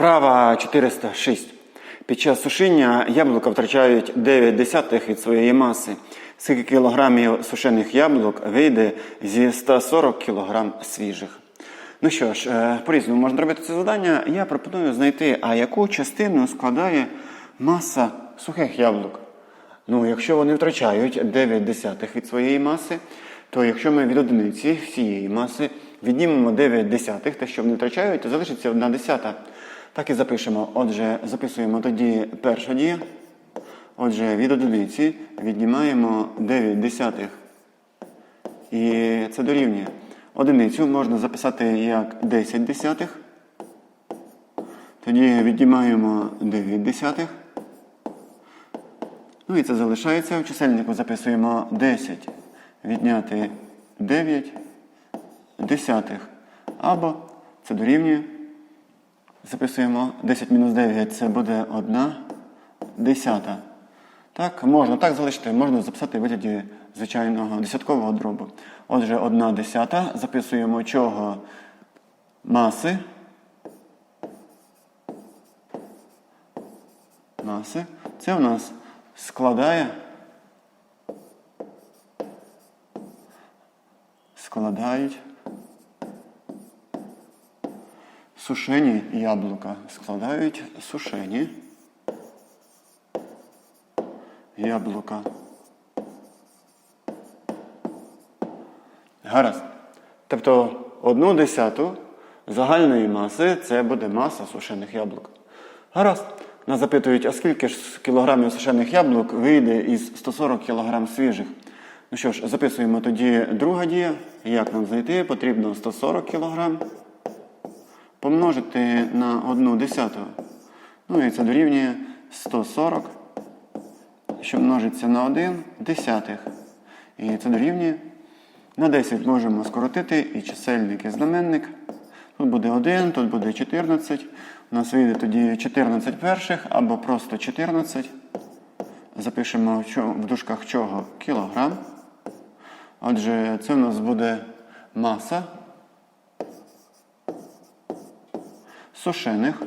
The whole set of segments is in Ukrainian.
Вправа 406. Під час сушіння яблука втрачають 9 десятих від своєї маси. Скільки кілограмів сушених яблук вийде зі 140 кілограм свіжих? Ну що ж, е, по-різному можна робити це завдання. Я пропоную знайти, а яку частину складає маса сухих яблук. Ну, якщо вони втрачають 9 десятих від своєї маси, то якщо ми від одиниці всієї маси віднімемо 9 десятих, те, що вони втрачають, то залишиться 1 десята. Так і запишемо. Отже, записуємо тоді перша дія. Отже, від одиниці віднімаємо 9 десятих. І це дорівнює. Одиницю можна записати як 10 десятих. Тоді віднімаємо 9 десятих. Ну і це залишається. В чисельнику записуємо 10 відняти 9 десятих. Або це дорівнює. Записуємо 10 мінус 9 це буде 1 десята. Так, можна так залишити, можна записати в вигляді звичайного десяткового дробу. Отже, 1 десята. Записуємо чого маси. Маси. Це у нас складає. Складають сушені яблука. Складають сушені яблука. Гаразд. Тобто одну десяту загальної маси це буде маса сушених яблук. Гаразд. Нас запитують, а скільки ж кілограмів сушених яблук вийде із 140 кілограм свіжих? Ну що ж, записуємо тоді друга дія. Як нам знайти? Потрібно 140 кілограм помножити на одну десяту. Ну і це дорівнює 140, що множиться на 1 десятих. І це дорівнює. На 10 можемо скоротити і чисельник, і знаменник. Тут буде 1, тут буде 14. У нас вийде тоді 14 перших або просто 14. Запишемо в дужках чого кілограм. Отже, це у нас буде маса сушених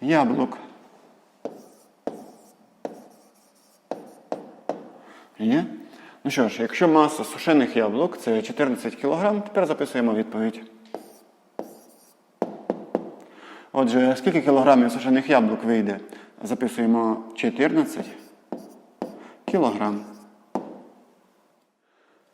яблук. Є? Ну що ж, якщо маса сушених яблук це 14 кг, тепер записуємо відповідь. Отже, скільки кілограмів сушених яблук вийде? Записуємо 14 кілограм.